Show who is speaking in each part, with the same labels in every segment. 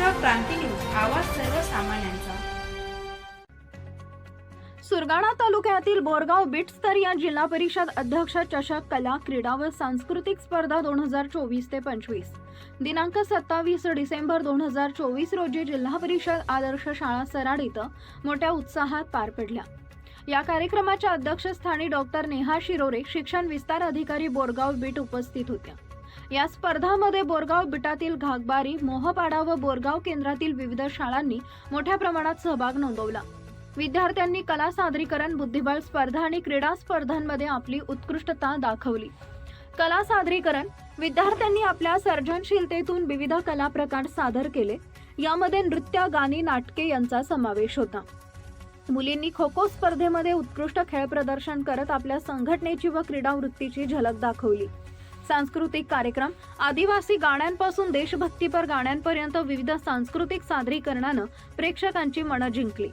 Speaker 1: Maharashtra Kranti news आवाज सर्वसामान्यांचा.
Speaker 2: सुरगाणा तालुक्यातील बोरगाव बिट्स्तर या जिल्हा परिषद अध्यक्ष चषक कला क्रीडा व सांस्कृतिक स्पर्धा दोन हजार चोवीस ते पंचवीस. दिनांक सत्तावीस डिसेंबर दोन हजार चोवीस रोजी जिल्हा परिषद आदर्श शाळा सराड इथं मोठ्या उत्साहात पार पडल्या. या कार्यक्रमाच्या अध्यक्षस्थानी डॉक्टर नेहा शिरोरे शिक्षण विस्तार अधिकारी बोरगाव बीट उपस्थित होत्या. या स्पर्धामध्ये बोरगाव बिटातील घागबारी मोहपाडा व बोरगाव केंद्रातील विविध शाळांनी मोठ्या प्रमाणात सहभाग नोंदवला. विद्यार्थ्यांनी कला सादरीकरण बुद्धिबळ स्पर्धा आणि क्रीडा स्पर्धांमध्ये आपली उत्कृष्टता दाखवली. कला सादरीकरण विद्यार्थ्यांनी आपल्या सर्जनशीलतेतून विविध कला प्रकार सादर केले. यामध्ये नृत्य गाणी नाटके यांचा समावेश होता. मुलींनी खो खो स्पर्धेमध्ये उत्कृष्ट खेळ प्रदर्शन करत आपल्या संघटनेची व क्रीडा वृत्तीची झलक दाखवली. सांस्कृतिक कार्यक्रम आदिवासी गाण्यांपासून देशभक्तीपर गाण्यांपर्यंत विविध सांस्कृतिक सादरीकरणानं प्रेक्षकांची मनं जिंकली.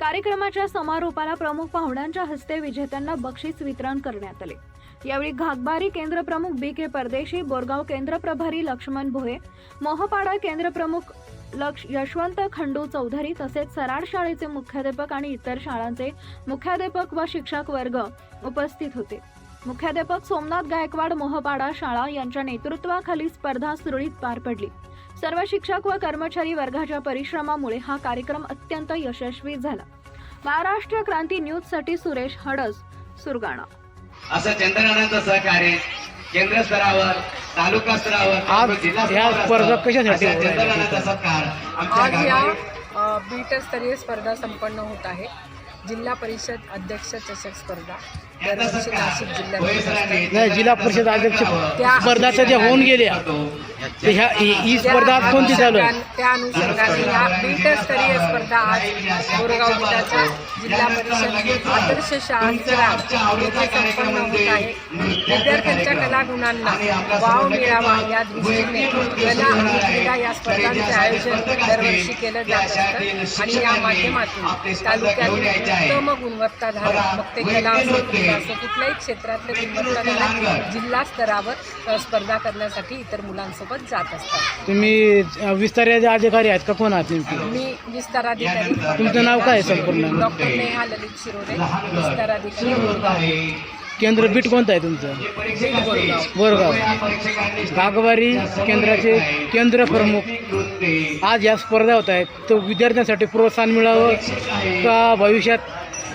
Speaker 2: कार्यक्रमाच्या समारोपाला प्रमुख पाहुण्यांच्या हस्ते विजेत्यांना बक्षीस वितरण करण्यात आले. यावेळी घागबारी केंद्र प्रमुख बी के परदेशी बोरगाव केंद्र प्रभारी लक्ष्मण भोये मोहपाडा केंद्र प्रमुख लक्ष यशवंत खंडू चौधरी तसेच सराड शाळेचे मुख्याध्यापक आणि इतर शाळांचे मुख्याध्यापक व शिक्षक वर्ग उपस्थित होते. मुख्याध्यापक सोमनाथ गायकवाड मोहपाडा शाळा यांच्या नेतृत्वाखाली स्पर्धा सुरळीत पार पडली. सर्व शिक्षक व कर्मचारी वर्गाच्या परिश्रमामुळे हा कार्यक्रम अत्यंत यशस्वी झाला. महाराष्ट्र क्रांती न्यूजसाठी सुरेश हडस सुरगाणा.
Speaker 3: असं चंद्रकांतांचं सहकार्य केंद्र स्तरावर तालुका स्तरावर
Speaker 4: आज
Speaker 3: जिल्हा स्तरावर
Speaker 5: स्तरीय स्पर्धा संपन्न होत आहे. जिल्हा परिषद अध्यक्ष चषक स्पर्धा.
Speaker 4: नाही जिल्हा परिषद अध्यक्ष
Speaker 5: त्या-
Speaker 4: स्पर्धा तर ज्या होऊन गेल्या ह्या ही
Speaker 5: त्या
Speaker 4: स्पर्धा कोणती चालू आहे?
Speaker 5: त्या अनुषंगाने या बीट स्तरीय स्पर्धा आज बोरगाव बीटाच्या जिल्हा परिषद आदर्श शाळा येथे संपन्न होत आहे. विद्यार्थ्यांच्या कलागुणांना वाव मिळावा या दृष्टीने कला आणि क्रीडा या स्पर्धांचे आयोजन दरवर्षी केलं जात असतं. आणि या माध्यमातून तालुक्यातील उत्तम गुणवत्ताधारक मग ते कला असो असो कुठल्याही क्षेत्रातले गुणवत्ताधारक जिल्हा स्तरावर स्पर्धा करण्यासाठी इतर मुलांसोबत जात असतात.
Speaker 4: तुम्ही अ, विस्ताराचे अधिकारी आहेत का? कोण आहात नेमकी?
Speaker 5: मी विस्ताराधिकारी.
Speaker 4: तुमचं नाव काय आहे संपूर्ण?
Speaker 5: डॉक्टर नेहा ललित शिरोरे विस्ताराधिकारी.
Speaker 4: केंद्र बीट कोणतं आहे तुमचं?
Speaker 5: बीड बोरगाव
Speaker 4: बोरगाव कागवारी केंद्राचे केंद्र प्रमुख. आज या स्पर्धा होत आहेत. तर विद्यार्थ्यांसाठी प्रोत्साहन मिळावं का? भविष्यात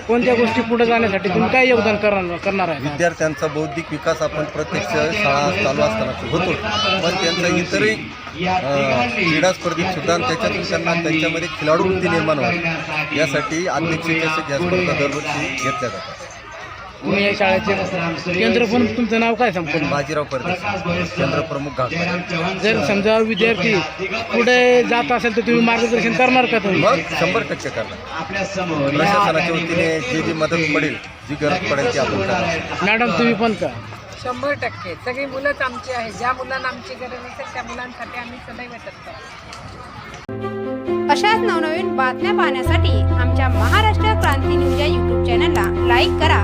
Speaker 4: कोणत्या गोष्टी पुढे जाण्यासाठी तुम्ही काय योगदान करणार करणार आहे?
Speaker 6: विद्यार्थ्यांचा बौद्धिक विकास आपण प्रत्यक्ष शाळा चालू असताना होतो. पण त्यांचा इतरही क्रीडा स्पर्धेत सुद्धा त्याच्यातून त्यांना त्यांच्यामध्ये खिलाडू वृत्ती निर्माण व्हावी. यासाठी अध्यक्ष या स्पर्धा दरवर्षी घेतल्या जातात.
Speaker 4: तुम्ही या शाळेचे केंद्र पण तुमचं नाव काय संपूर्ण
Speaker 6: बाजीराव परदेशी. केंद्र प्रमुख घाट
Speaker 4: जर समजा विद्यार्थी पुढे जात असेल तर तुम्ही मार्गदर्शन करणार का तुम्ही?
Speaker 6: शंभर टक्के करणार.
Speaker 3: आपल्यासमोर
Speaker 6: प्रशासनाच्या वतीने जी जी मदत पडेल जी गरज पडेल ती आपण करणार.
Speaker 4: मॅडम तुम्ही पण का?
Speaker 5: शंभर टक्के. सगळी मुलंच आमची आहे. ज्या मुलांना आमची गरज असेल त्या मुलांसाठी आम्ही सदैव तत्पर
Speaker 7: अशाच नवनवीन बातम्या पाहण्यासाठी आमच्या महाराष्ट्र क्रांती न्यूज या यूट्यूब चॅनलला लाईक करा.